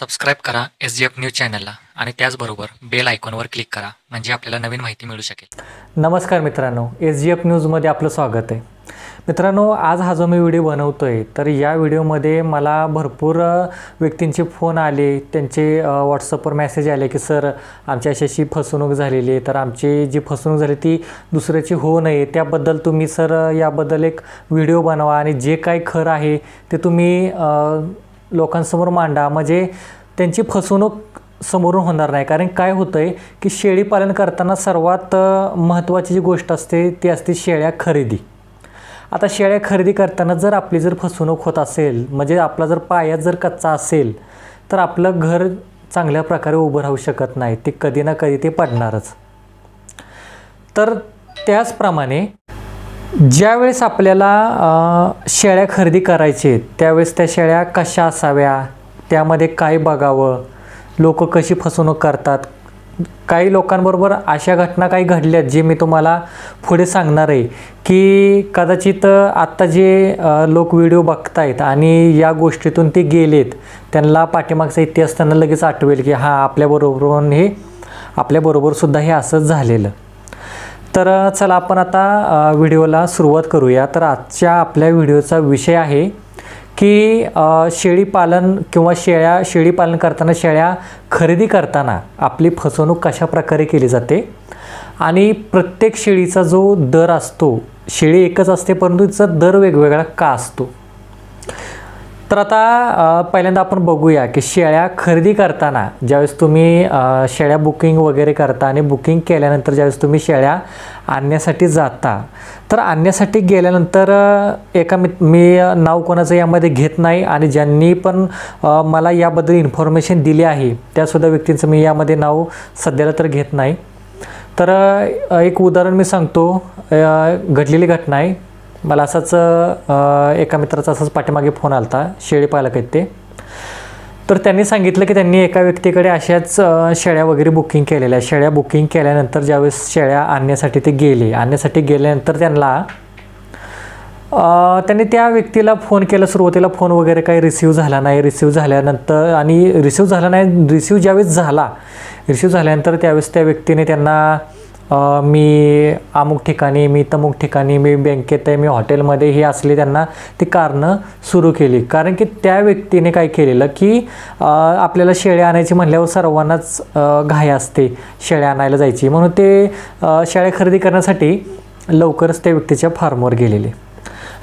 Subscribe करा S G F news चॅनलला आणि त्याचबरोबर बेल आयकॉनवर क्लिक करा म्हणजे आपल्याला नवीन माहिती मिळू शकेल. नमस्कार मित्रांनो एस जी एफ न्यूजमध्ये आपलं स्वागत आहे. मित्रांनो आज हा जो मी व्हिडिओ बनवतो आहे तर या व्हिडिओमध्ये मला भरपूर व्यक्तींचे फोन आले त्यांचे व्हॉट्सअपवर मेसेज आले की सर आमच्या अशी अशी फसवणूक झालेली आहे तर आमची जी फसवणूक झाली ती दुसऱ्याची होऊ नये. त्याबद्दल तुम्ही सर याबद्दल एक व्हिडिओ बनवा आणि जे काही खरं आहे ते तुम्ही लोकांसमोर मांडा. म्हणजे त्यांची फसवणूक समोरून होणार नाही. कारण काय होतं आहे की शेळी पालन करताना सर्वात महत्त्वाची जी गोष्ट असते ती असते शेळ्या खरेदी. आता शेळ्या खरेदी करताना जर आपली जर फसवणूक होत असेल म्हणजे आपला जर पाया जर कच्चा असेल तर आपलं घर चांगल्या प्रकारे उभं राहू शकत नाही. ते कधी ना कधी ते पडणारच. तर त्याचप्रमाणे ज्यावेळेस आपल्याला शेळ्या खरेदी करायचे आहेत, त्यावेळेस त्या शेळ्या कशा असाव्या? त्यामध्ये काय बघावं? लोक कशी फसवणूक करतात? काही लोकांबरोबर अशा घटना काही घडल्यात जे मी तुम्हाला पुढे सांगणार आहे की कदाचित आत्ता जे लोक व्हिडिओ बघतायत आणि या गोष्टीतून ते गेलेत त्यांना पाठीमागचा इतिहास त्यांना लगेच आठवेल की हां आपल्याबरोबर हे आपल्याबरोबरसुद्धा हे असंच झालेलं. तर चला आपण आता व्हिडिओला सुरुवात करूया. तर आजच्या आपल्या व्हिडिओचा विषय आहे की शेळीपालन शेळी पालन किंवा शेळ्या शेळी पालन करताना शेळ्या खरेदी करताना आपली फसवणूक कशा प्रकारे केली जाते? आणि प्रत्येक शेळीचा जो दर असतो शेळी एकच असते परंतु तिचा दर वेगवेगळा का असतो? तर आता पहिल्यांदा आपण बघूया की शेळ्या खरेदी करताना ज्यावेळेस तुम्ही शेळ्या बुकिंग वगैरे करता आणि बुकिंग केल्यानंतर ज्यावेळेस तुम्ही शेळ्या आणण्यासाठी जाता तर आणण्यासाठी गेल्यानंतर एका मी मी नाव कोणाचं यामध्ये घेत नाही आणि ज्यांनी पण मला याबद्दल इन्फॉर्मेशन दिली आहे त्यासुद्धा व्यक्तींचं मी यामध्ये नाव सध्याला तर घेत नाही. तर एक उदाहरण मी सांगतो घडलेली घटना आहे. मला असाच एका मित्राचा असाच पाठीमागे फोन आला होता शेळी पालक आहेत ते. तर त्यांनी सांगितलं की त्यांनी एका व्यक्तीकडे अशाच शेळ्या वगैरे बुकिंग केलेल्या. शेळ्या बुकिंग केल्यानंतर ज्यावेळेस शेळ्या आणण्यासाठी ते गेले आणण्यासाठी गेल्यानंतर त्यांना त्यांनी त्या व्यक्तीला फोन केला. सुरुवातीला फोन वगैरे काही रिसिव्ह झाला नाही. रिसिव्ह झाल्यानंतर आणि रिसिव्ह झाला नाही रिसिव्ह ज्यावेळेस झाला रिसिव्ह झाल्यानंतर त्यावेळेस त्या व्यक्तीने त्यांना मी अमुक ठिकाणी मी तमुक ठिकाणी मी बँकेत आहे मी हॉटेलमध्ये हे असले त्यांना ती कारणं सुरू केली. कारण की त्या व्यक्तीने काय केलेलं की आपल्याला शेळ्या आणायची म्हणल्यावर सर्वांनाच घाई असते शेळ्या आणायला जायची. म्हणून ते शेळ्या खरेदी करण्यासाठी लवकरच त्या व्यक्तीच्या फार्मवर गेलेले.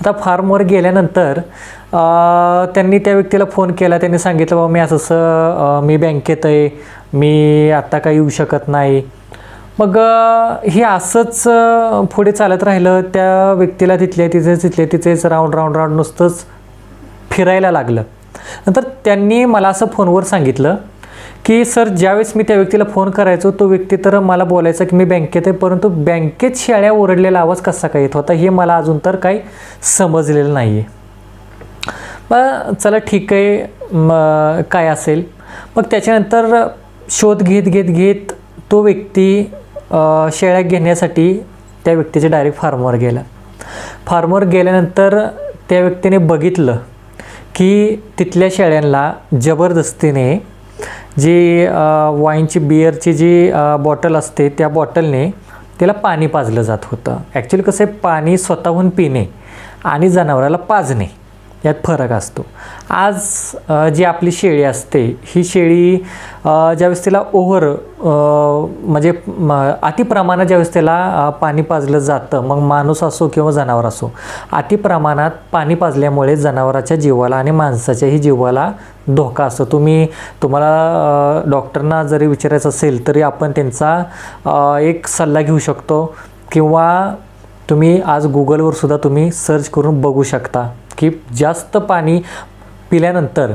आता फार्मवर गेल्यानंतर त्यांनी त्या व्यक्तीला फोन केला. त्यांनी सांगितलं बाबा मी असं असं मी बँकेत आहे. मी आत्ता काही येऊ शकत नाही. मग हे असंच पुढे चालत राहिलं त्या व्यक्तीला तिथल्या तिथे तिथले तिथेच राऊंड राऊंड राऊंड नुसतंच फिरायला लागलं. नंतर त्यांनी मला असं फोनवर सांगितलं की सर ज्यावेळेस मी त्या व्यक्तीला फोन करायचो तो व्यक्ती तर मला बोलायचा की मी बँकेत आहे परंतु बँकेत शेळ्या ओरडलेला आवाज कसा काय येत होता हे मला अजून तर काही समजलेलं नाही आहे मग चला ठीक आहे मग काय असेल. मग त्याच्यानंतर शोध घेत घेत घेत तो व्यक्ती शेळ्या घेण्यासाठी त्या व्यक्तीच्या डायरेक्ट फार्मवर गेला. फार्मवर गेल्यानंतर त्या व्यक्तीने बघितलं की तिथल्या शेळ्यांना जबरदस्तीने जी वाईनची बिअरची जी बॉटल असते त्या बॉटलने त्याला पाणी पाजलं जात होतं. ॲक्च्युली कसं आहे पाणी स्वतःहून पिणे आणि जनावराला पाजणे. यात फरक असतो. आज जी आपली शेळी असते ही शेळी ज्यावेळेस तिला ओव्हर म्हणजे म, अतिप्रमाणात ज्यावेळेस त्याला पाणी पाजलं जातं मग माणूस असो किंवा जनावर असो अतिप्रमाणात पाणी पाजल्यामुळे जनावराच्या जीवाला आणि माणसाच्याही जीवाला धोका असतो. तुम्ही तुम्हाला डॉक्टरना जरी विचारायचं असेल तरी आपण त्यांचा एक सल्ला घेऊ शकतो. किंवा तुम्ही आज गुगलवर सुद्धा तुम्ही सर्च करून बघू शकता. की जास्त पाणी पिल्यानंतर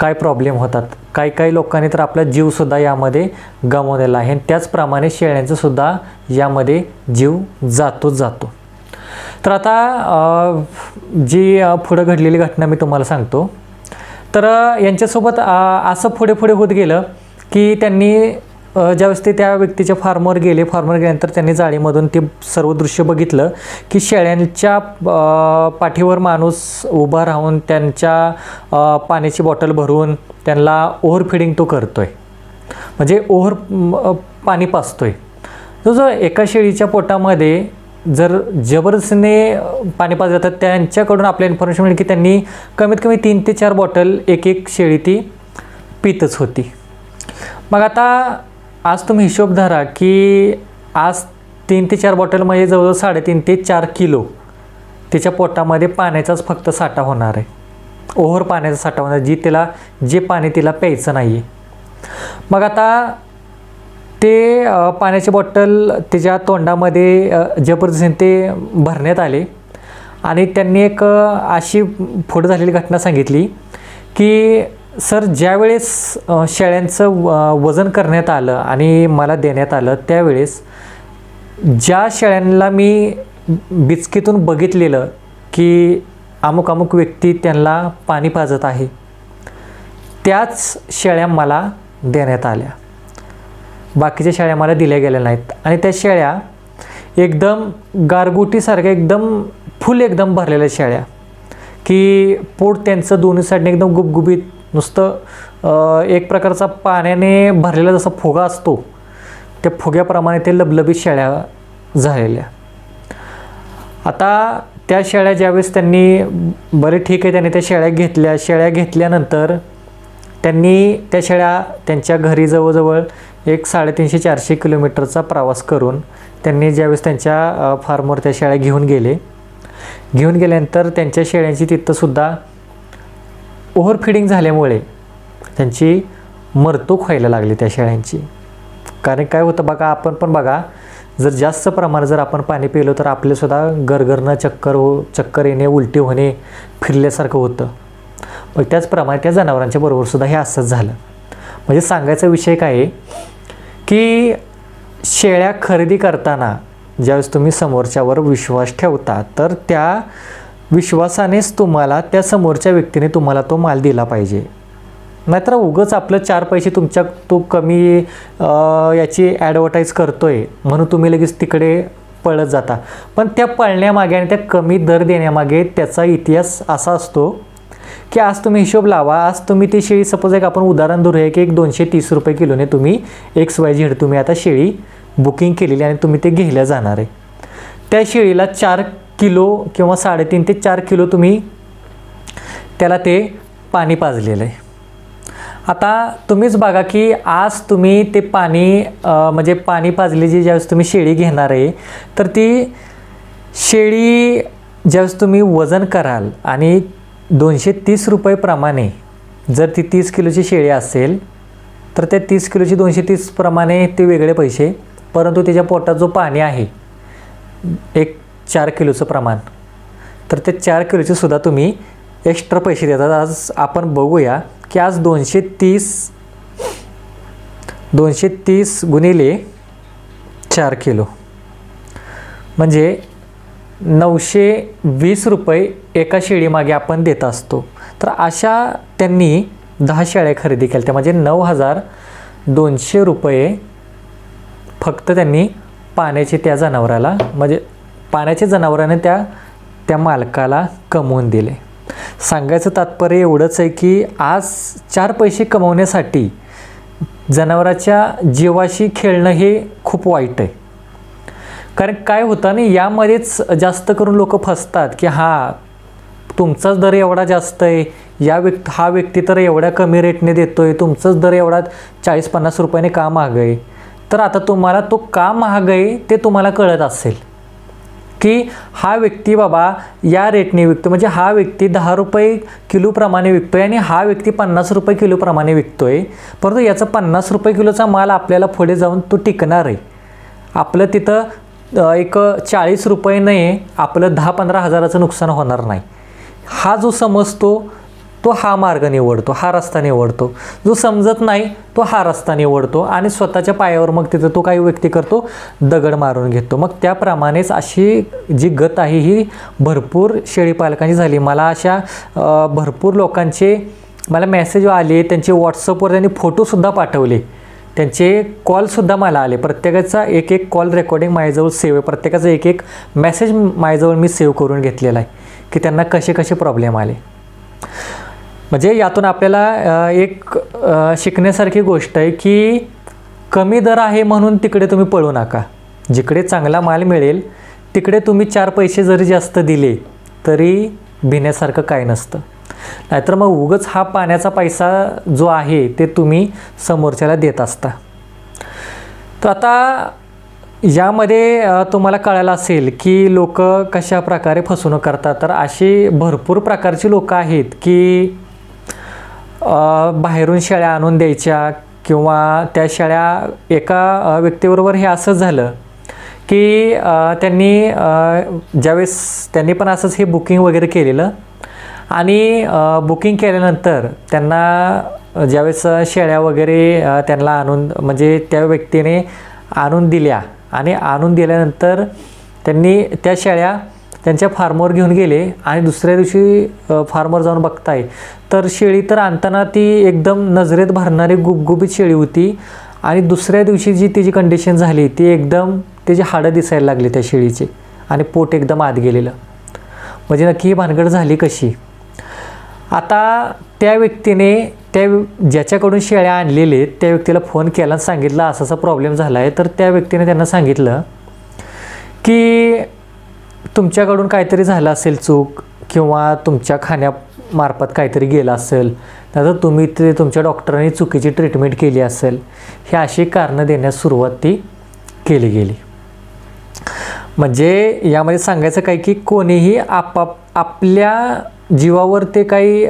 काय प्रॉब्लेम होतात? काही काही लोकांनी तर आपला जीवसुद्धा यामध्ये गमावलेला आहे. आणि त्याचप्रमाणे शेळ्यांचासुद्धा यामध्ये जीव जातोच जातो. तर आता जी पुढं घडलेली घटना मी तुम्हाला सांगतो. तर यांच्यासोबत असं पुढे पुढे होत गेलं की त्यांनी ज्यावेळेस ते त्या व्यक्तीच्या फार्मवर गेले फार्मवर गेल्यानंतर त्यांनी जाळीमधून ते सर्व दृश्य बघितलं की शेळ्यांच्या पाठीवर माणूस उभा राहून त्यांच्या पाण्याची बॉटल भरून त्यांना ओव्हर फिडिंग तो करतोय. म्हणजे ओव्हर पाणी पाचतोय तो जो एका शेळीच्या पोटामध्ये जर जबरदस्तीने पाणी पाच तर त्यांच्याकडून आपल्या इन्फॉर्मेशन मिळेल की त्यांनी कमीत कमी तीन ते चार बॉटल एक एक शेळी ती पितच होती. मग आता आज तुम्ही हिशोब धरा की आज तीन ते चार बॉटल म्हणजे जवळजवळ साडेतीन ते चार किलो तिच्या पोटामध्ये पाण्याचाच फक्त साठा होणार आहे. ओव्हर पाण्याचा साठा होणार जी तिला जे पाणी तिला प्यायचं नाही आहे मग आता ते पाण्याची बॉटल तिच्या तोंडामध्ये जबरदस्तीने ते भरण्यात आले. आणि त्यांनी एक अशी पुढं झालेली घटना सांगितली की सर ज्यावेळेस शेळ्यांचं व- वजन करण्यात आलं आणि मला देण्यात आलं त्यावेळेस ज्या शेळ्यांना मी बिचकीतून बघितलेलं की अमुक अमुक व्यक्ती त्यांना पाणी पाजत आहे त्याच शेळ्या मला देण्यात आल्या. बाकीच्या शेळ्या मला दिल्या गेल्या नाहीत आणि त्या शेळ्या एकदम गारगुटीसारख्या एकदम फुल एकदम भरलेल्या शेळ्या की पोट त्यांचं दोन्ही साईडने एकदम गुबगुबीत नुसतं एक प्रकारचा पाण्याने भरलेला जसा फुगा असतो त्या फुग्याप्रमाणे ते लबलबीत शेळ्या झालेल्या. आता त्या शेळ्या ज्यावेळेस त्यांनी बरे ठीक आहे त्यांनी त्या शेळ्या घेतल्या शेळ्या घेतल्यानंतर त्यांनी त्या शेळ्या त्यांच्या घरी जवळजवळ एक साडेतीनशे चारशे किलोमीटरचा प्रवास करून त्यांनी ज्यावेळेस त्यांच्या फार्मवर त्या शेळ्या घेऊन गेले. घेऊन गेल्यानंतर त्यांच्या शेळ्यांची तिथंसुद्धा ओव्हरफिडिंग झाल्यामुळे त्यांची मरतूक व्हायला लागली त्या शेळ्यांची. कारण काय होतं बघा आपण पण बघा जर जास्त प्रमाणात जर आपण पाणी पिलो तर आपल्यासुद्धा गरगरणं चक्कर हो चक्कर येणे उलटी होणे फिरल्यासारखं होतं. मग त्याचप्रमाणे त्या जनावरांच्या बरोबरसुद्धा हे असंच झालं. म्हणजे सांगायचा विषय काय आहे की शेळ्या खरेदी करताना ज्यावेळेस तुम्ही समोरच्यावर विश्वास ठेवता तर त्या विश्वासानेच तुम्हाला त्या समोरच्या व्यक्तीने तुम्हाला तो माल दिला पाहिजे. नाहीतर उगंच आपलं चार पैसे तुमच्या तो कमी याची ॲडव्हर्टाईज आहे म्हणून तुम्ही लगेच तिकडे पळत जाता. पण त्या पळण्यामागे आणि त्या कमी दर देण्यामागे त्याचा इतिहास असा असतो की आज तुम्ही हिशोब लावा आज तुम्ही ती शेळी सपोज एक आपण उदाहरण धरूया की एक दोनशे तीस रुपये किलोने तुम्ही एक्स वाय झेड तुम्ही आता शेळी बुकिंग केलेली आणि तुम्ही ते घ्यायला जाणार आहे. त्या शेळीला चार किलो किंवा साडेतीन ते चार किलो तुम्ही त्याला ते पाणी पाजलेलं आहे. आता तुम्हीच बघा की आज तुम्ही ते पाणी म्हणजे पाणी पाजलेली ज्यावेळेस तुम्ही शेळी घेणार आहे तर ती शेळी ज्यावेळेस तुम्ही वजन कराल आणि दोनशे तीस रुपयेप्रमाणे जर ती तीस किलोची शेळी असेल तर त्या तीस किलोची दोनशे तीसप्रमाणे ते वेगळे पैसे परंतु त्याच्या पोटात जो पाणी आहे एक चार किलोचं प्रमाण. तर ते चार किलोचे सुद्धा तुम्ही एक्स्ट्रा पैसे देतात. आज आपण बघूया की आज दोनशे तीस दोनशे तीस गुणिले चार किलो. म्हणजे नऊशे वीस रुपये एका शेळीमागे आपण देत असतो. तर अशा त्यांनी दहा शेळ्या खरेदी केल्या. त्या म्हणजे नऊ हजार दोनशे रुपये फक्त त्यांनी पाण्याचे त्या जनावराला म्हणजे पाण्याच्या जनावराने त्या त्या मालकाला कमवून दिले. सांगायचं तात्पर्य एवढंच आहे की आज चार पैसे कमवण्यासाठी जनावराच्या जीवाशी खेळणं हे खूप वाईट आहे. कारण काय होतं ना यामध्येच जास्त करून लोक फसतात की हां तुमचाच दर एवढा जास्त आहे या व्यक्ती हा व्यक्ती तर एवढ्या कमी रेटने देतो आहे तुमचाच दर एवढा चाळीस पन्नास रुपयाने का महाग आहे? तर आता तुम्हाला तो का महाग आहे ते तुम्हाला कळत असेल. की हा व्यक्ती बाबा या रेटने विकतो. म्हणजे हा व्यक्ती दहा रुपये किलोप्रमाणे विकतो आहे आणि हा व्यक्ती पन्नास रुपये किलोप्रमाणे विकतो आहे परंतु याचा पन्नास रुपये किलोचा माल आपल्याला पुढे जाऊन तो टिकणार आहे. आपलं तिथं एक चाळीस रुपये नाही आपलं दहा पंधरा हजाराचं नुकसान होणार नाही. हा जो समजतो तो हा मार्ग निवडतो हा रस्ता निवडतो. जो समजत नाही तो हा रस्ता निवडतो आणि स्वतःच्या पायावर मग तिथं तो काही व्यक्ती करतो दगड मारून घेतो. मग त्याप्रमाणेच अशी जी गत आहे ही भरपूर शेळीपालकांची झाली. मला अशा भरपूर लोकांचे मला मेसेज आले त्यांचे व्हॉट्सअपवर त्यांनी फोटोसुद्धा पाठवले. त्यांचे कॉलसुद्धा मला आले. प्रत्येकाचा एक एक कॉल रेकॉर्डिंग माझ्याजवळ सेव्ह आहे. प्रत्येकाचा एक एक मेसेज माझ्याजवळ मी सेव्ह करून घेतलेला आहे की त्यांना कसे कसे प्रॉब्लेम आले. म्हणजे यातून आपल्याला एक शिकण्यासारखी गोष्ट आहे की कमी दर आहे म्हणून तिकडे तुम्ही पळू नका. जिकडे चांगला माल मिळेल तिकडे तुम्ही चार पैसे जरी जास्त दिले तरी भिण्यासारखं काय नसतं. नाहीतर मग उगच हा पाण्याचा पैसा जो आहे ते तुम्ही समोरच्याला देत असता. तर आता यामध्ये तुम्हाला कळायला असेल की लोक कशा प्रकारे फसवणूक करतात. तर अशी भरपूर प्रकारची लोकं आहेत की बाहेरून शेळ्या आणून द्यायच्या किंवा त्या शेळ्या एका व्यक्तीबरोबर हे असंच झालं की त्यांनी ज्यावेळेस त्यांनी पण असंच हे बुकिंग वगैरे केलेलं आणि बुकिंग केल्यानंतर त्यांना ज्यावेळेस शेळ्या वगैरे त्यांना आणून म्हणजे त्या व्यक्तीने आणून दिल्या आणि आणून दिल्यानंतर त्यांनी त्या शेळ्या त्यांच्या फार्मवर घेऊन गेले आणि दुसऱ्या दिवशी फार्मर फार्मवर जाऊन बघताय. तर शेळी तर आणताना ती एकदम नजरेत भरणारी गुबगुबीत शेळी होती. आणि दुसऱ्या दिवशी जी तिची कंडिशन झाली ती एकदम त्याची हाडं दिसायला लागली त्या शेळीची. आणि पोट एकदम आत गेलेलं. म्हणजे नक्की ही भानगड झाली कशी? आता त्या व्यक्तीने त्या ज्याच्याकडून शेळ्या आणलेले आहेत, त्या व्यक्तीला फोन केला सांगितलं असा असा प्रॉब्लेम झाला आहे तर त्या व्यक्तीने त्यांना सांगितलं की तुमच्याकडून काहीतरी झालं असेल चूक किंवा तुमच्या खाण्यामार्फत काहीतरी गेलं असेल तर तुम्ही ते तुमच्या डॉक्टरांनी चुकीची ट्रीटमेंट केली असेल हे अशी कारणं देण्यास सुरुवात ती केली गेली. म्हणजे यामध्ये सांगायचं काय की कोणीही आपाप आपल्या जीवावर ते काही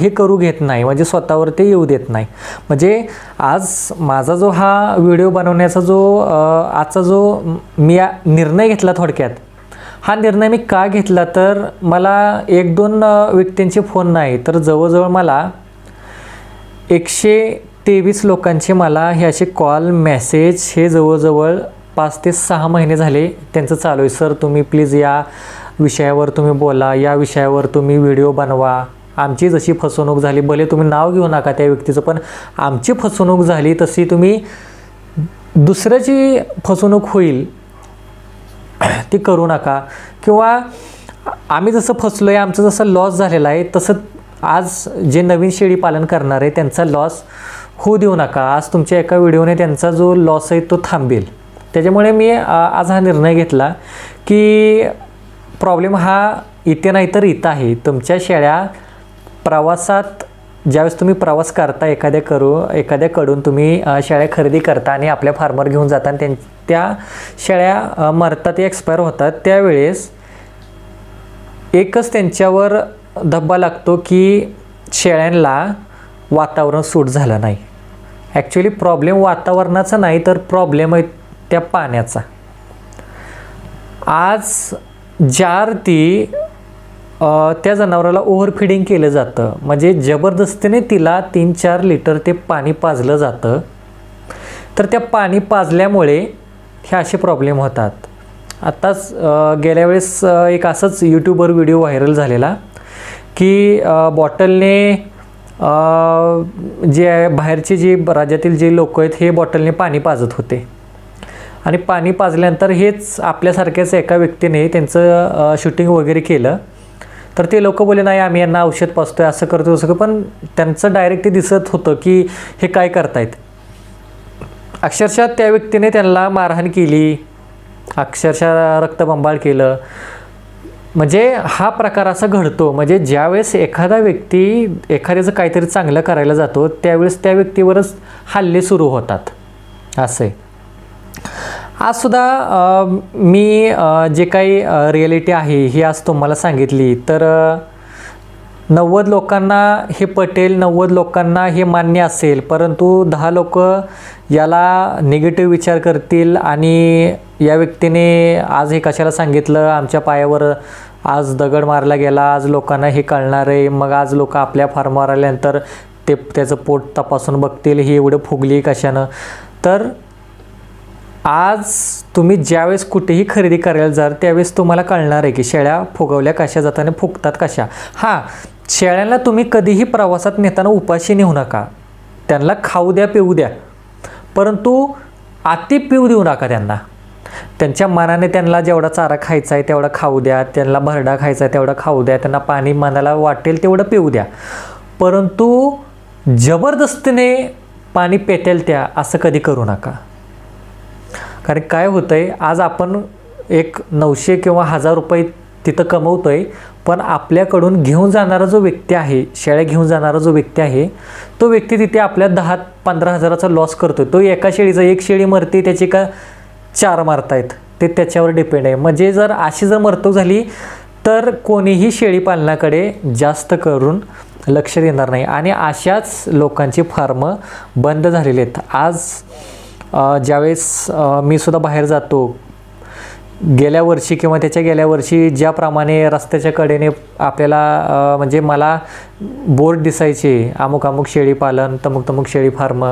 हे करू घेत नाही म्हणजे स्वतःवर ते येऊ देत नाही. म्हणजे आज माझा जो हा व्हिडिओ बनवण्याचा जो आजचा जो मी निर्णय घेतला थोडक्यात हा निर्णय मी का घेतला? तर मला एक दोन व्यक्तींचे फोन नाही तर जवळजवळ मला एकशे तेवीस लोकांचे मला हे असे कॉल मेसेज हे जवळजवळ पाच ते सहा महिने झाले त्यांचं चालू आहे. सर तुम्ही प्लीज या विषयावर तुम्ही बोला या विषयावर तुम्ही व्हिडिओ बनवा. आमची जशी फसवणूक झाली भले तुम्ही नाव घेऊ नका त्या व्यक्तीचं पण आमची फसवणूक झाली तशी तुम्ही दुसऱ्याची फसवणूक होईल. ती करू नका. किंवा आम्ही जसं फसलो आहे आमचं जसं लॉस झालेला आहे तसं आज जे नवीन शेळी पालन करणार आहे त्यांचा लॉस होऊ देऊ नका. आज तुमच्या एका व्हिडिओने त्यांचा जो लॉस आहे तो थांबेल. त्याच्यामुळे मी आज हा निर्णय घेतला की प्रॉब्लेम हा इथे नाही तर इथं आहे. तुमच्या शेळ्या प्रवासात ज्यावेळेस तुम्ही प्रवास करता एखाद्या करू एखाद्याकडून तुम्ही शेळ्या खरेदी करता आणि आपल्या फार्मर घेऊन जाता आणि त्यां त्या शेळ्या मरतात एक्सपायर होतात त्यावेळेस एकच त्यांच्यावर धब्बा लागतो की शेळ्यांना वातावरण सूट झालं नाही. ॲक्च्युली प्रॉब्लेम वातावरणाचा नाही तर प्रॉब्लेम आहे त्या पाण्याचा. आज ज्या अर्थी त्या जनावराला ओव्हरफिडिंग केलं जातं. म्हणजे जबरदस्तीने तिला तीन चार लिटर ते पाणी पाजलं जातं. तर त्या पाणी पाजल्यामुळे हे असे प्रॉब्लेम होतात. आत्ताच गेल्या वेळेस एक असंच यूट्यूबवर व्हिडिओ व्हायरल झालेला की बॉटलने जे जे बाहेरचे जे राज्यातील जे लोक आहेत हे बॉटलने पाणी पाजत होते. आणि पाणी पाजल्यानंतर हेच आपल्यासारख्याच एका व्यक्तीने त्यांचं शूटिंग वगैरे केलं. तर ते लोक बोले नाही आम्ही यांना औषध पाचतोय असं करतो सगळं पण त्यांचं डायरेक्ट ते दिसत होतं की हे काय करतायत. अक्षरशः त्या व्यक्तीने त्यांना मारहाण केली. अक्षरशः रक्तबंबाळ केलं. म्हणजे हा प्रकार असा घडतो म्हणजे ज्यावेळेस एखादा व्यक्ती एखाद्याचं काहीतरी चांगलं करायला जातो त्यावेळेस त्या व्यक्तीवरच हल्ले सुरू होतात. असं आजसुद्धा आज सुद्धा मी जे काही रिॲलिटी आहे ही आज तुम्हाला सांगितली तर नव्वद लोकांना हे पटेल नव्वद लोकांना हे मान्य असेल परंतु दहा लोक याला निगेटिव्ह विचार करतील आणि या व्यक्तीने आज हे कशाला सांगितलं आमच्या पायावर आज दगड मारला गेला आज लोकांना हे कळणार आहे मग आज लोक आपल्या फार्मवर आल्यानंतर ते त्याचं पोट तपासून बघतील ही एवढं फुगली कशानं? तर आज तुम्ही ज्यावेळेस कुठेही खरेदी करायला जाल त्यावेळेस तुम्हाला कळणार आहे की शेळ्या फुगवल्या कशा जाताना फुगतात कशा. हां शेळ्यांना तुम्ही कधीही प्रवासात नेताना उपाशी नेऊ नका. त्यांना खाऊ द्या पिऊ द्या. परंतु अति पिऊ देऊ नका त्यांना. त्यांच्या मनाने त्यांना जेवढा चारा खायचा आहे तेवढा खाऊ द्या त्यांना भरडा खायचा आहे तेवढा खाऊ द्या त्यांना पाणी मनाला वाटेल तेवढं पिऊ द्या. परंतु जबरदस्तीने पाणी पेटेल त्या असं कधी करू नका. कारण काय होतं आहे आज आपण एक नऊशे किंवा हजार रुपये तिथं कमवतो आहे पण आपल्याकडून घेऊन जाणारा जो व्यक्ती आहे शेळ्या घेऊन जाणारा जो व्यक्ती आहे तो व्यक्ती तिथे आपल्या दहा पंधरा हजाराचा लॉस करतो तो एका शेळीचा एक शेळी मरते त्याची का चार मारतायत ते त्याच्यावर डिपेंड आहे. म्हणजे जर अशी जर मरतूक झाली तर कोणीही शेळी पालनाकडे जास्त करून लक्ष देणार नाही. आणि अशाच लोकांची फार्म बंद झालेली आहेत. आज ज्यावेळेस मी सुद्धा बाहेर जातो गेल्या वर्षी किंवा त्याच्या गेल्या वर्षी ज्याप्रमाणे रस्त्याच्या कडेने आपल्याला म्हणजे मला बोर्ड दिसायचे अमुक अमुक शेळी पालन तमुक तमुक शेळी फार्म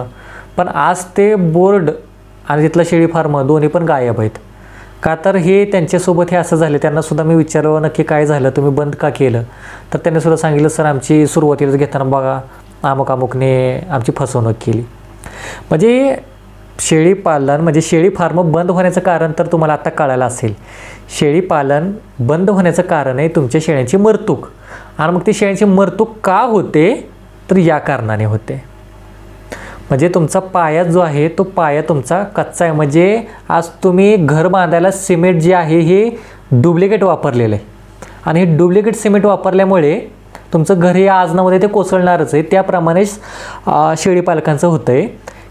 पण आज ते बोर्ड आणि तिथलं शेळी फार्म दोन्ही पण गायब आहेत. का तर हे त्यांच्यासोबत हे असं झालं त्यांनासुद्धा मी विचारलं नक्की काय झालं तुम्ही बंद का केलं? तर त्यांनी सुद्धा सांगितलं सर आमची सुरुवातीलाच घेताना बघा अमुक अमुकने आमची फसवणूक केली. म्हणजे शेळी पालन म्हणजे शेळी फार्म बंद होण्याचं कारण तर तुम्हाला आता कळायला असेल. शेळी पालन बंद होण्याचं कारण आहे तुमच्या शेळ्यांची मरतूक. आणि मग ती शेळ्यांची मरतूक का होते? तर या कारणाने होते. म्हणजे तुमचा पाया जो आहे तो पाया तुमचा कच्चा आहे. म्हणजे आज तुम्ही घर बांधायला सिमेंट जे आहे हे डुप्लिकेट वापरलेलं आहे. आणि हे डुप्लिकेट सिमेंट वापरल्यामुळे तुमचं घर हे आजनामध्ये ते कोसळणारच आहे. त्याप्रमाणेच शेळीपालकांचं शेळी पालकांचं होतं आहे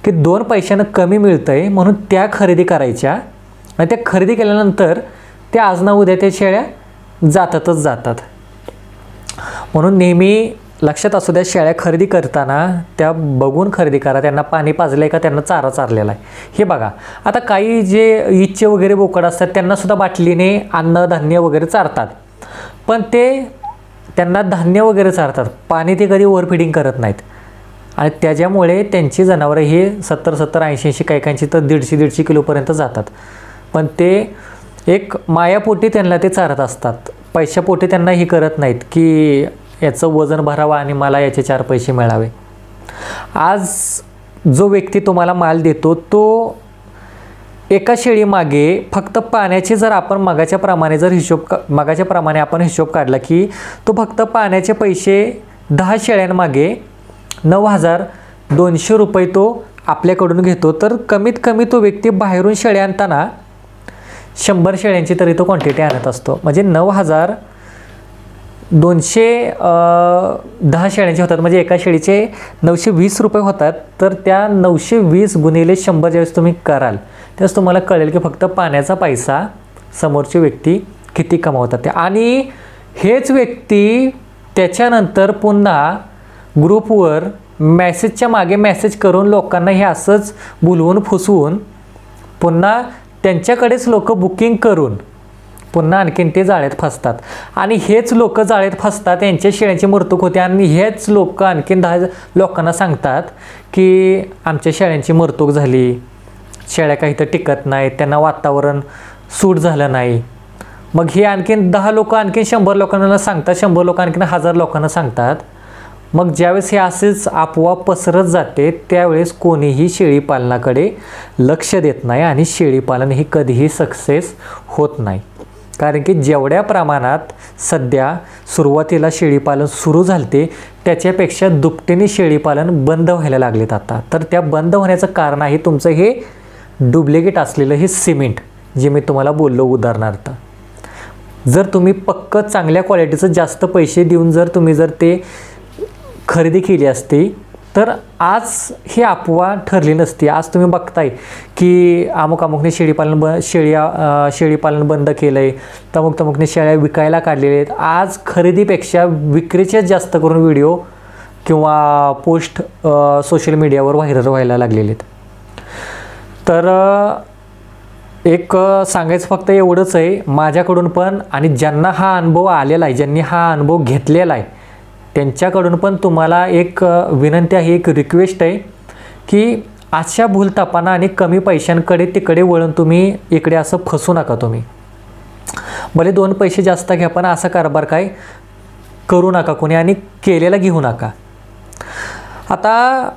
की दोन पैशानं कमी मिळतं आहे म्हणून त्या खरेदी करायच्या. आणि त्या खरेदी केल्यानंतर त्या आज ना उद्या त्या शेळ्या जातातच जातात. म्हणून नेहमी लक्षात असू द्या शेळ्या खरेदी करताना त्या बघून खरेदी करा. त्यांना पाणी पाजलं आहे का त्यांना चारा चारलेला आहे. हे बघा आता काही जे इच्छे वगैरे बोकड असतात त्यांनासुद्धा बाटलीने अन्न धान्य वगैरे चारतात. पण ते त्यांना धान्य वगैरे चारतात. पाणी ते कधी ओव्हरफिडिंग करत नाहीत. आणि त्याच्यामुळे त्यांची जनावरं हे सत्तर सत्तर ऐंशी ऐंशी काही काहींची तर दीडशे दीडशे किलोपर्यंत जातात. पण ते एक मायापोटी त्यांना ते चारत असतात. पैशापोटी त्यांना हे करत नाहीत की याचं वजन भरावं आणि मला याचे चार पैसे मिळावे. आज जो व्यक्ती तुम्हाला माल देतो तो एका शेळीमागे फक्त पाण्याचे जर आपण मगाच्या प्रमाणे जर हिशोब का मगाच्या प्रमाणे आपण हिशोब काढला की तो फक्त पाण्याचे पैसे दहा शेळ्यांमागे नऊ हजार दोनशे रुपये तो आपल्याकडून घेतो. तर कमीत कमी तो व्यक्ती बाहेरून शेळ्या आणताना शंभर शेळ्यांची तरी तो क्वांटिटी आणत असतो. म्हणजे नऊ हजार दोनशे दहा शेळ्यांचे होतात. म्हणजे एका शेळीचे नऊशे वीस रुपये होतात. तर त्या नऊशे वीस गुणिले शंभर ज्यावेळेस तुम्ही कराल त्यावेळेस तुम्हाला कळेल की फक्त पाण्याचा पैसा समोरची व्यक्ती किती कमावतात. ते आणि हेच व्यक्ती त्याच्यानंतर पुन्हा ग्रुपवर मेसेजच्या मागे मेसेज करून लोकांना हे असंच बोलवून फुसवून पुन्हा त्यांच्याकडेच लोक बुकिंग करून पुन्हा आणखीन ते जाळ्यात फसतात. आणि हेच लोक जाळ्यात फसतात यांच्या शेळ्यांची मृतूक होते आणि हेच लोक आणखीन दहा लोकांना सांगतात की आमच्या शेळ्यांची मृतूक झाली. शेळ्या काही तर टिकत नाही त्यांना वातावरण सूट झालं नाही. मग हे आणखीन दहा लोक आणखीन शंभर लोकांना सांगतात शंभर लोक आणखीन हजार लोकांना सांगतात. मग ज्यावेळेस हे असेच आपोआप पसरत जाते त्यावेळेस कोणीही शेळीपालनाकडे लक्ष देत नाही आणि शेळीपालन हे कधीही सक्सेस होत नाही. कारण की जेवढ्या प्रमाणात सध्या सुरुवातीला शेळीपालन सुरू झालते त्याच्यापेक्षा दुपटीने शेळीपालन बंद व्हायला लागलेत आता. तर त्या बंद होण्याचं कारण आहे तुमचं हे डुप्लिकेट असलेलं हे सिमेंट जे मी तुम्हाला बोललो उदाहरणार्थ. जर तुम्ही पक्क चांगल्या क्वालिटीचं जास्त पैसे देऊन जर तुम्ही जर ते खरेदी केली असती तर आज ही अफवा ठरली नसती. आज तुम्ही बघताय की अमुक अमुकने शेळीपालन ब शेळ्या शेळीपालन बंद केलं आहे तमुक तमुकने शेळ्या विकायला काढलेल्या आहेत. आज खरेदीपेक्षा विक्रीचेच जास्त करून व्हिडिओ किंवा पोस्ट सोशल मीडियावर व्हायरल व्हायला लागलेले आहेत. तर एक सांगायचं फक्त एवढंच आहे. माझ्याकडून पण आणि ज्यांना हा अनुभव आलेला आहे ज्यांनी हा अनुभव घेतलेला आहे त्यांच्याकडून पण तुम्हाला एक विनंती आहे एक रिक्वेस्ट आहे की अशा भूलतापाना आणि कमी पैशांकडे तिकडे वळून तुम्ही इकडे असं फसू नका तुम्ही. भले दोन पैसे जास्त घ्या पण असा कारभार काय करू नका कोणी आणि केलेला घेऊ नका. आता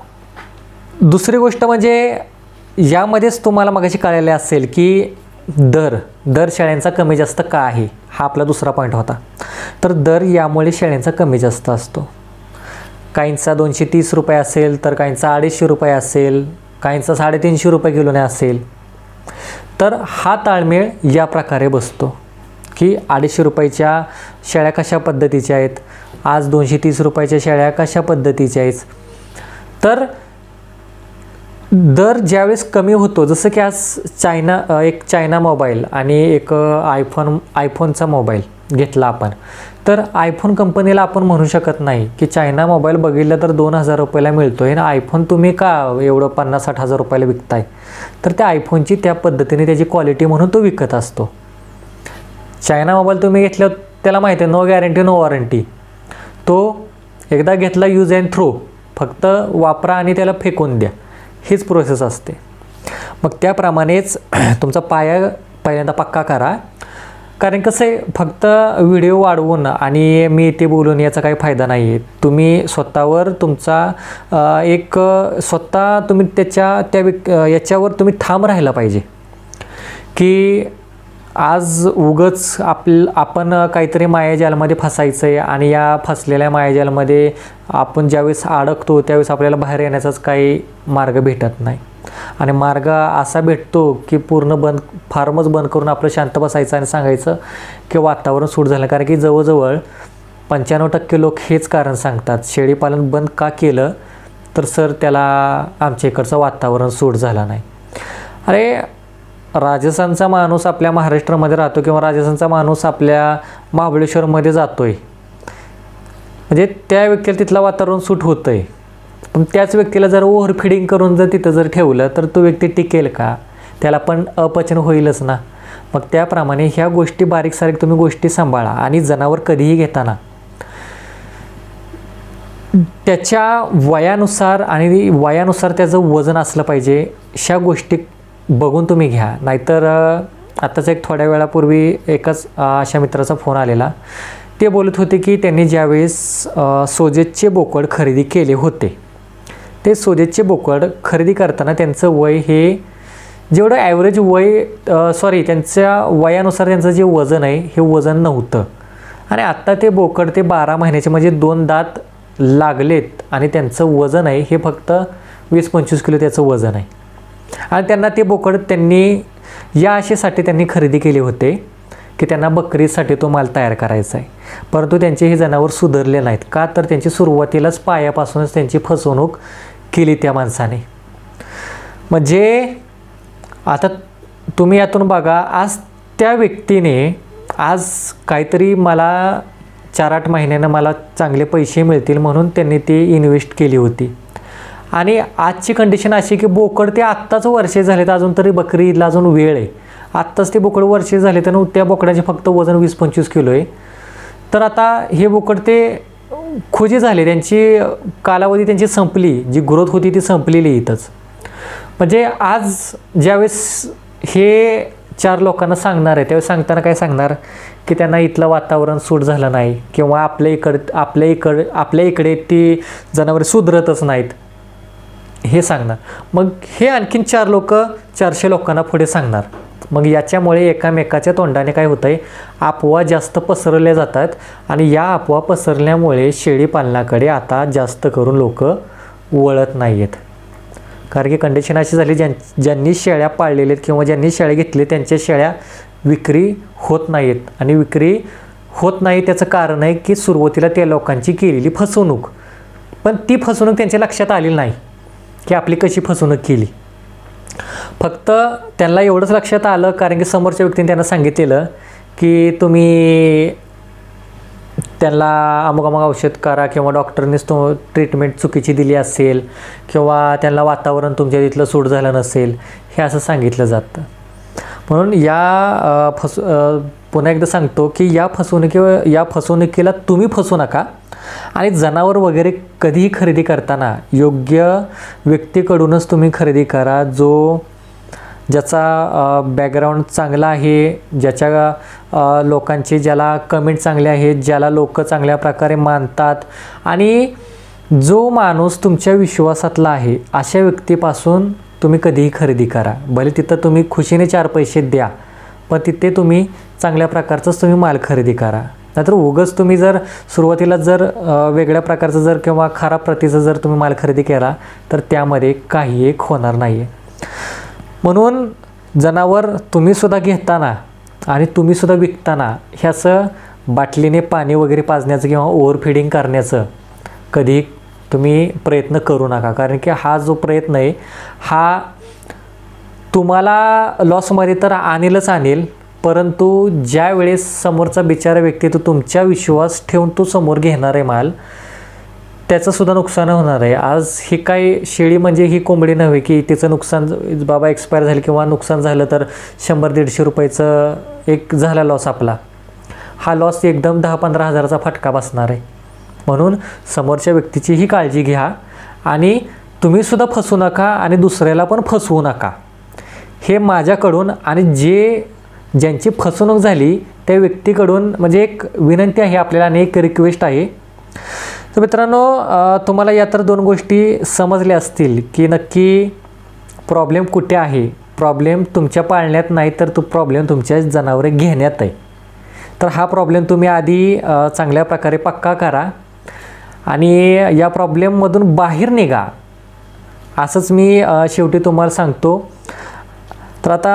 दुसरी गोष्ट म्हणजे यामध्येच तुम्हाला मगाशी कळलेले असेल की दर दर शेळ्यांचा कमी जास्त का आहे? हा आपला दुसरा पॉईंट होता. तर दर यामुळे शेळ्यांचा कमी जास्त असतो. काहींचा दोनशे तीस रुपये असेल तर काहींचा अडीचशे रुपये असेल काहींचा साडेतीनशे रुपये किलोने असेल. तर हा ताळमेळ या प्रकारे बसतो की अडीचशे रुपयाच्या शेळ्या कशा पद्धतीच्या आहेत? आज दोनशे तीस रुपयाच्या शेळ्या कशा पद्धतीच्या आहेत? तर दर ज्यावेळेस कमी होतो जसं की आज चायना एक चायना मोबाईल आणि एक आयफोन आयफोनचा मोबाईल घेतला आपण. तर आयफोन कंपनीला आपण म्हणू शकत नाही की चायना मोबाईल बघितलं तर दोन हजार रुपयाला मिळतो आहे ना आयफोन तुम्ही का एवढं पन्नास साठ हजार रुपयाला विकताय? तर त्या आयफोनची त्या पद्धतीने त्याची क्वालिटी म्हणून तो विकत असतो. चायना मोबाईल तुम्ही घेतल्यावर त्याला माहिती आहे नो गॅरंटी नो वॉरंटी. तो एकदा घेतला यूज अँड थ्रो. फक्त वापरा आणि त्याला फेकून द्या. हीच प्रोसेस असते. मग त्याप्रमाणेच तुमचा पाया पहिल्यांदा पक्का करा. कारण कसं आहे फक्त व्हिडिओ वाढवून आणि मी ते बोलून याचा काही फायदा नाही आहे तुम्ही स्वतःवर तुमचा एक स्वतः तुम्ही त्याच्या त्या याच्यावर तुम्ही ठाम राहिला पाहिजे. की आज उगच आपल आपण काहीतरी मायाजालमध्ये फसायचं आहे आणि या फसलेल्या मायाजालमध्ये आपण ज्यावेळेस अडकतो त्यावेळेस आपल्याला बाहेर येण्याचाच काही मार्ग भेटत नाही. आणि मार्ग असा भेटतो की पूर्ण बंद फार्मच बंद करून आपलं शांत बसायचं आणि सांगायचं की वातावरण सूट झालं. कारण की जवळजवळ पंच्याण्णव टक्के लोक हेच कारण सांगतात. शेळीपालन बंद का केलं तर सर त्याला आमच्या इकडचं वातावरण सूट झालं नाही. अरे राजस्थानचा माणूस आपल्या महाराष्ट्रामध्ये राहतो किंवा राजस्थानचा माणूस आपल्या महाबळेश्वरमध्ये जातो आहे म्हणजे त्या व्यक्तीला तिथलं वातावरण सूट होतं आहे पण त्याच व्यक्तीला जर ओव्हरफिडिंग करून जर तिथं जर ठेवलं तर तो व्यक्ती टिकेल का? त्याला पण अपचन होईलच ना. मग त्याप्रमाणे ह्या गोष्टी बारीक सारीक तुम्ही गोष्टी सांभाळा आणि जनावर कधीही घेताना. त्याच्या वयानुसार आणि वयानुसार त्याचं वजन असलं पाहिजे अशा गोष्टी बघून तुम्ही घ्या. नाहीतर आत्ताच एक थोड्या वेळापूर्वी एकाच अशा मित्राचा फोन आलेला. ते बोलत होते की त्यांनी ज्यावेळेस सोजेतचे बोकड खरेदी केले होते. ते सोजेतचे बोकड खरेदी करताना त्यांचं वय हे जेवढं ॲव्हरेज वय सॉरी त्यांच्या वयानुसार त्यांचं जे वजन आहे हे वजन नव्हतं. आणि आत्ता ते बोकड ते बारा महिन्याचे म्हणजे दोन दात लागलेत आणि त्यांचं वजन आहे हे फक्त वीस पंचवीस किलो त्याचं वजन आहे. आणि त्यांना ते बोकड त्यांनी या आशेसाठी त्यांनी खरेदी केले होते की त्यांना बकरीसाठी तो माल तयार करायचा आहे. परंतु त्यांचे हे जनावर सुधारले नाहीत. का तर त्यांची सुरुवातीलाच पायापासूनच त्यांची फसवणूक केली त्या माणसाने. म्हणजे आता तुम्ही यातून बघा आज त्या व्यक्तीने आज काहीतरी मला चार आठ महिन्यानं मला चांगले पैसे मिळतील म्हणून त्यांनी ती इन्व्हेस्ट केली होती. आणि आजची कंडिशन अशी की बोकड ते आत्ताच वर्षे झालेत अजून तरी बकरी ईदला अजून वेळ आहे. आत्ताच ते बोकड वर्षे झाले तर त्या बोकडाचे फक्त वजन वीस पंचवीस किलो आहे. तर आता हे बोकड ते खोजे झाले त्यांची कालावधी त्यांची संपली जी ग्रोथ होती ती संपलेली इथंच. म्हणजे आज ज्यावेळेस हे चार लोकांना सांगणार आहे त्यावेळेस सांगताना काय सांगणार? की त्यांना इथलं वातावरण सूट झालं नाही किंवा आपल्या इकड आपल्या इकड आपल्या इकडे ती जनावरे सुधरतच नाहीत. हे सांगणार. मग हे आणखीन चार लोक चारशे लोकांना पुढे सांगणार. मग याच्यामुळे एकामेकाच्या तोंडाने काय होतं आहे अफवा जास्त पसरल्या जातात आणि या अफवा पसरल्यामुळे शेळी पालनाकडे आता जास्त करून लोक वळत नाही आहेत कारण की कंडिशन अशी झाली ज्यां ज्यांनी शेळ्या पाळलेल्या आहेत किंवा ज्यांनी शेळ्या घेतले त्यांच्या शेळ्या विक्री होत नाहीत आणि विक्री होत नाही त्याचं कारण आहे की सुरुवातीला त्या लोकांची केलेली फसवणूक. पण ती फसवणूक त्यांच्या लक्षात आलेली नाही. की आपली कशी फसवणूक केली. फक्त त्यांना एवढंच लक्षात आलं कारण की समोरच्या व्यक्तीने त्यांना सांगितलेलं की तुम्ही त्यांना अमुक अमुक औषध करा किंवा डॉक्टरनेच तो ट्रीटमेंट चुकीची दिली असेल किंवा त्यांना वातावरण तुमच्या तिथलं सूट झालं नसेल हे असं सांगितलं जातं. म्हणून या फस पुन्हा एकदा सांगतो की या फसवणुकी या फसवणुकीला तुम्ही फसू नका. आणि जनावर वगैरे कधीही खरेदी करताना योग्य व्यक्तीकडूनच तुम्ही खरेदी करा. जो ज्याचा बॅकग्राऊंड चांगला आहे ज्याच्या लोकांचे ज्याला कमेंट चांगले आहेत ज्याला लोक चांगल्या प्रकारे मानतात आणि जो माणूस तुमच्या विश्वासातला आहे अशा व्यक्तीपासून तुम्ही कधीही खरेदी करा. भले तिथं तुम्ही खुशीने चार पैसे द्या पण तिथे तुम्ही चांगल्या प्रकारचंच तुम्ही माल खरेदी करा. नाहीतर उगच तुम्ही जर सुरुवातीला जर वेगळ्या प्रकारचं जर किंवा खराब प्रतीचं जर तुम्ही माल खरेदी केला तर त्यामध्ये काही एक होणार नाही आहे म्हणून जनावर तुम्हीसुद्धा घेताना आणि तुम्हीसुद्धा विकताना ह्याचं बाटलीने पाणी वगैरे पाजण्याचं किंवा ओव्हरफिडिंग करण्याचं कधी तुम्ही प्रयत्न करू नका. कारण की हा जो प्रयत्न आहे हा तुम्हाला लॉसमध्ये तर आणेलच आणेल परंतु ज्या वेळेस समोरचा बिचारा व्यक्ती तो तुमच्या विश्वास ठेवून तो समोर घेणार आहे माल त्याचंसुद्धा नुकसान होणार आहे. आज ही काय शेळी म्हणजे ही कोंबडी नव्हे की तिचं नुकसान बाबा एक्सपायर झालं किंवा नुकसान झालं तर शंभर दीडशे रुपयाचं एक झाला लॉस आपला. हा लॉस एकदम दहा पंधरा हजाराचा फटका बसणार आहे. म्हणून समोरच्या व्यक्तीचीही काळजी घ्या आणि तुम्हीसुद्धा फसू नका आणि दुसऱ्याला पण फसवू नका. हे माझ्याकडून आणि जे ज्यांची फसवणूक झाली त्या व्यक्तीकडून म्हणजे एक विनंती आहे आपल्याला आणि एक रिक्वेस्ट आहे. तर मित्रांनो तुम्हाला या तर दोन गोष्टी समजल्या असतील की नक्की प्रॉब्लेम कुठे आहे? प्रॉब्लेम तुमच्या पाळण्यात नाही तर तो प्रॉब्लेम तुमच्या जनावरे घेण्यात आहे. तर हा प्रॉब्लेम तुम्ही आधी चांगल्या प्रकारे पक्का करा आणि या प्रॉब्लेममधून बाहेर निघा. असंच मी शेवटी तुम्हाला सांगतो. तर आता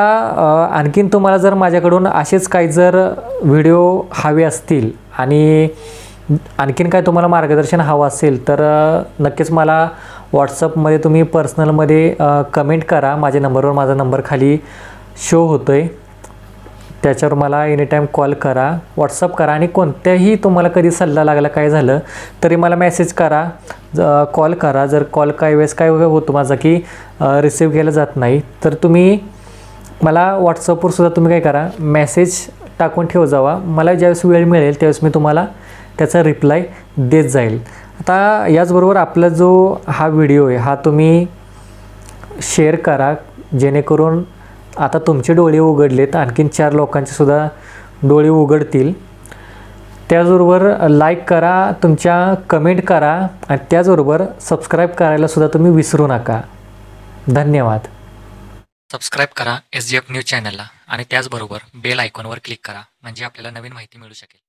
आणखीन तुम्हाला जर माझ्याकडून असेच काही जर व्हिडिओ हवे असतील आणि आणखीन काय तुम्हाला मार्गदर्शन हवं असेल तर नक्कीच मला व्हॉट्सअपमध्ये तुम्ही पर्सनलमध्ये कमेंट करा. माझ्या नंबरवर माझा नंबर खाली शो होतो आहे त्याच्यावर मला एनी टाईम कॉल करा. व्हॉट्सअप करा आणि कोणत्याही तुम्हाला कधी सल्ला लागला काय झालं तरी मला मेसेज करा. कॉल करा. जर कॉल काही वेळेस काय होतो माझा की रिसिव्ह केला जात नाही तर तुम्ही मला व्हॉट्सअपवर सुद्धा तुम्ही काय करा मेसेज टाकून ठेव जावा. मला ज्यावेळेस वेळ मिळेल त्यावेळेस मी तुम्हाला त्याचा रिप्लाय देत जाईल. आता याचबरोबर आपला जो हा व्हिडिओ आहे हा तुम्ही शेअर करा. जेणेकरून आता तुमचे डोळे उघडलेत आणखीन चार लोकांचे सुद्धा डोळे उघडतील. त्याचबरोबर लाईक करा तुमच्या कमेंट करा. आणि त्याचबरोबर सबस्क्राईब करायला सुद्धा तुम्ही विसरू नका. धन्यवाद. सबस्क्राईब करा एस जी एफ न्यूज चॅनलला आणि त्याचबरोबर बेल आयकॉनवर क्लिक करा म्हणजे आपल्याला नवीन माहिती मिळू शकेल.